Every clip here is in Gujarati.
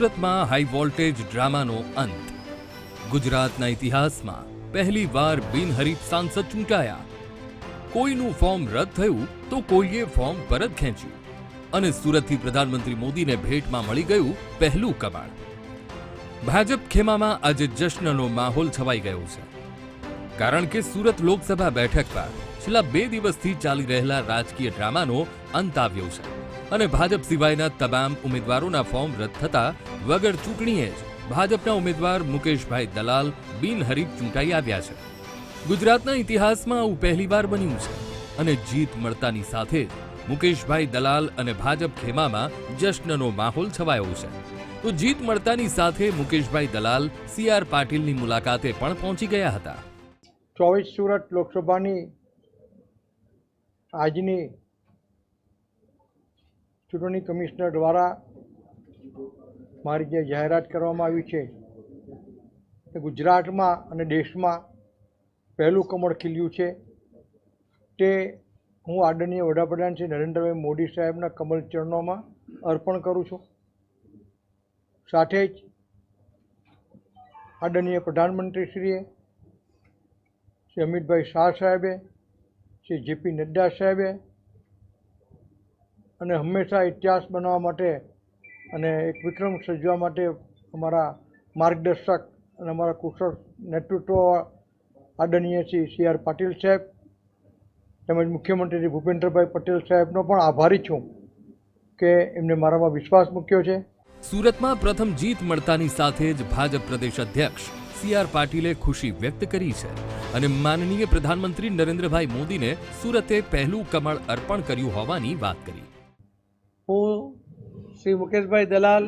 સુરતમાં હાઈ વોલ્ટેજ ડ્રામાનો અંત. ગુજરાતના ઇતિહાસમાં પહેલીવાર બિનહરીફ સાંસદ ચૂંટાયા. કોઈનું ફોર્મ રદ થયું તો કોઈએ ફોર્મ પરત ખેંચ્યું. અને સુરતથી પ્રધાનમંત્રી મોદીને ભેટમાં મળી ગયું પહેલું કમાળ ભાજપ ખેમામાં આજે જશ્નનો માહોલ છવાઈ ગયો છે. કારણ કે સુરત લોકસભા બેઠક પર છેલ્લા બે દિવસથી ચાલી રહેલા રાજકીય ડ્રામાનો અંત આવ્યો છે. અને ભાજપ સિવાયના તમામ ઉમેદવારોના ફોર્મ રદ થતા વગર ચૂંટણીએ જ ભાજપના ઉમેદવાર મુકેશભાઈ દલાલ બિનહરીફ ચૂંટાઈ આવ્યા છે. ગુજરાતના ઇતિહાસમાં આવું પહેલીવાર બન્યું છે અને જીત મળતાની સાથે જ મુકેશભાઈ દલાલ અને ભાજપ ખેમામાં જશ્નનો માહોલ છવાયો છે. તો જીત મળતાની સાથે મુકેશભાઈ દલાલ સી આર પાટીલની મુલાકાતે પણ પહોંચી ગયા હતા. ચોવીસ સુરત લોકસભાની આજની ચૂંટણી કમિશનર દ્વારા મારી જે જાહેરાત કરવામાં આવી છે એ ગુજરાતમાં અને દેશમાં પહેલું કમળ ખીલ્યું છે તે હું આદરણીય વડાપ્રધાન શ્રી નરેન્દ્રભાઈ મોદી સાહેબના કમળ ચરણોમાં અર્પણ કરું છું. સાથે જ આદરણીય પ્રધાનમંત્રીશ્રીએ શ્રી અમિતભાઈ શાહ સાહેબે, શ્રી જેપી નડ્ડા સાહેબે અને હંમેશા ઇતિહાસ બનાવવા માટે અને એક વિક્રમ સર્જવા માટે અમારા માર્ગદર્શક અને અમારા કુશળ નેતૃત્વ આદરણીય શ્રી સી આર પાટીલ સાહેબ, તેમજ મુખ્યમંત્રી શ્રી ભૂપેન્દ્રભાઈ પટેલ સાહેબનો પણ આભારી છું કે એમને મારામાં વિશ્વાસ મૂક્યો છે. સુરતમાં પ્રથમ જીત મળતાની સાથે જ ભાજપ પ્રદેશ અધ્યક્ષ સી આર પાટીલે ખુશી વ્યક્ત કરી છે અને માનનીય પ્રધાનમંત્રી નરેન્દ્રભાઈ મોદીને સુરતે પહેલું કમળ અર્પણ કર્યું હોવાની વાત કરી. હું શ્રી મુકેશભાઈ દલાલ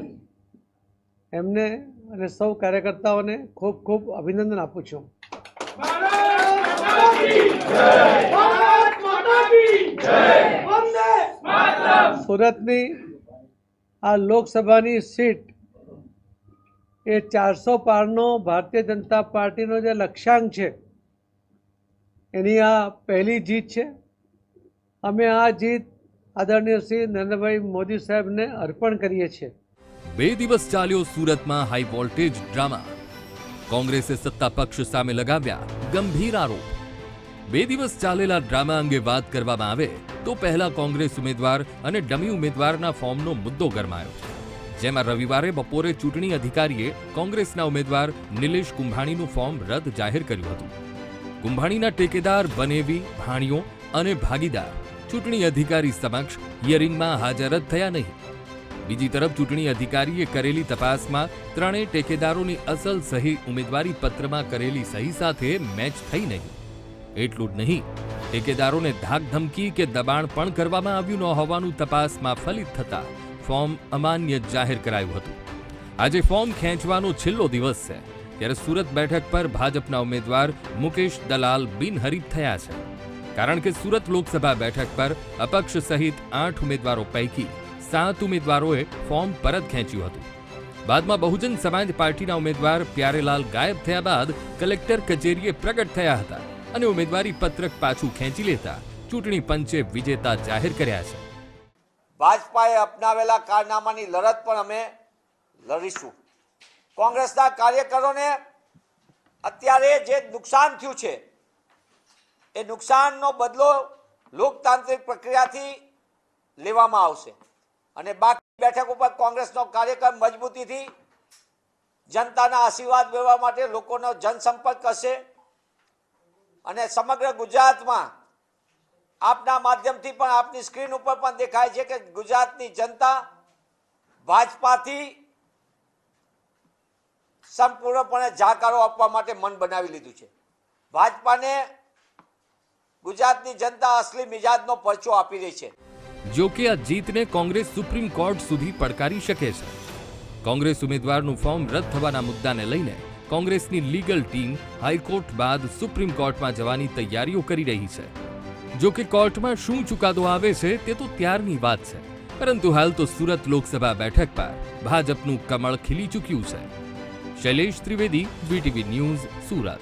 એમને અને સૌ કાર્યકર્તાઓને ખૂબ ખૂબ અભિનંદન આપું છું. સુરતની આ લોકસભાની સીટ એ ચારસો પારનો ભારતીય જનતા પાર્ટીનો જે લક્ષ્યાંક છે, એની આ પહેલી જીત છે. અમે આ જીત આદરણીય શ્રી નરેન્દ્રભાઈ મોદી સાહેબને અર્પણ કરીએ છીએ. બે દિવસ ચાલ્યો સુરતમાં હાઈ વોલ્ટેજ ડ્રામા કોંગ્રેસે સત્તા પક્ષ સામે લગાવ્યા ગંભીર આરોપ. બે દિવસ ચાલેલા ડ્રામા અંગે વાત કરવામાં આવે તો પહેલા કોંગ્રેસ ઉમેદવાર અને ડમી ઉમેદવારના ફોર્મનો મુદ્દો ગરમાયો. જેમાં રવિવારે બપોરે ચૂંટણી અધિકારીએ કોંગ્રેસના ઉમેદવાર નિલેશ કુંભાણીનું ફોર્મ રદ જાહેર કર્યું હતું. કુંભાણીના ટેકેદાર બનેવી, ભાણીઓ અને ભાગીદાર ચૂંટણી અધિકારી સમક્ષ હિયરિંગમાં હાજર જ થયા નહીં. બીજી તરફ ચૂંટણી અધિકારીએ કરેલી તપાસમાં ત્રણેય ટેકેદારોની અસલ સહી ઉમેદવારી પત્રમાં કરેલી સહી સાથે મેચ થઈ નહીં. એટલું જ નહીં, ટેકેદારોને ધાક ધમકી કે દબાણ પણ કરવામાં આવ્યું ન હોવાનું તપાસમાં ફલિત થતા ફોર્મ અમાન્ય જાહેર કરાયું હતું. આજે ફોર્મ ખેંચવાનો છેલ્લો દિવસ છે. ત્યારે સુરત બેઠક પર ભાજપના ઉમેદવાર મુકેશ દલાલ બિનહરીફ થયા છે. કારણ કે સુરત લોકસભા બેઠક પર અપક્ષ સહિત આઠ ઉમેદવારો પૈકી સાત ઉમેદવારોએ ફોર્મ પરત ખેંચ્યું હતું. બાદમાં બહુજન સમાજ પાર્ટીના ઉમેદવાર પ્યારેલાલ ગાયબ થયા બાદ કલેક્ટર કચેરીએ પ્રગટ થયા હતા અને ઉમેદવારી પત્રક પાછું ખેંચી લેતા ચૂંટણી પંચે વિજેતા જાહેર કર્યા છે. ભાજપાએ અપનાવેલા કારનામાની લડત પણ અમે લડીશું. કોંગ્રેસના કાર્યકરોને અત્યારે જે નુકસાન થયું છે એ નુકસાનનો બદલો લોકતાંત્રિક પ્રક્રિયાથી લેવામાં આવશે. અને બાકી બેઠક ઉપર કોંગ્રેસનો કાર્યક્રમ મજબૂતીથી જનતાના આશીર્વાદ મેળવવા માટે લોકોનો જનસંપર્ક કરશે અને સમગ્ર ગુજરાતમાં આપના માધ્યમથી પણ આપની સ્ક્રીન ઉપર પણ દેખાય છે કે ગુજરાતની જનતા ભાજપાથી સંપૂર્ણપણે જાકારો આપવા માટે મન બનાવી લીધું છે. ભાજપાને ગુજરાતની જનતા અસલી મિજાજનો પરચો આપી રહી છે. જો કે આ જીતને કોંગ્રેસ સુપ્રીમ કોર્ટ સુધી પડકારી શકે છે. કોંગ્રેસ ઉમેદવારનું ફોર્મ રદ થવાના મુદ્દાને લઈને કોંગ્રેસની લીગલ ટીમ હાઈકોર્ટ બાદ સુપ્રીમ કોર્ટમાં જવાની તૈયારીઓ કરી રહી છે. જો કે કોર્ટમાં શું ચુકાદો આવે છે તે તો ત્યારની વાત છે. પરંતુ હાલ તો સુરત લોકસભા બેઠક પર ભાજપનું કમળ ખીલી ચૂક્યું છે. Shailesh Trivedi, VTV news, Surat.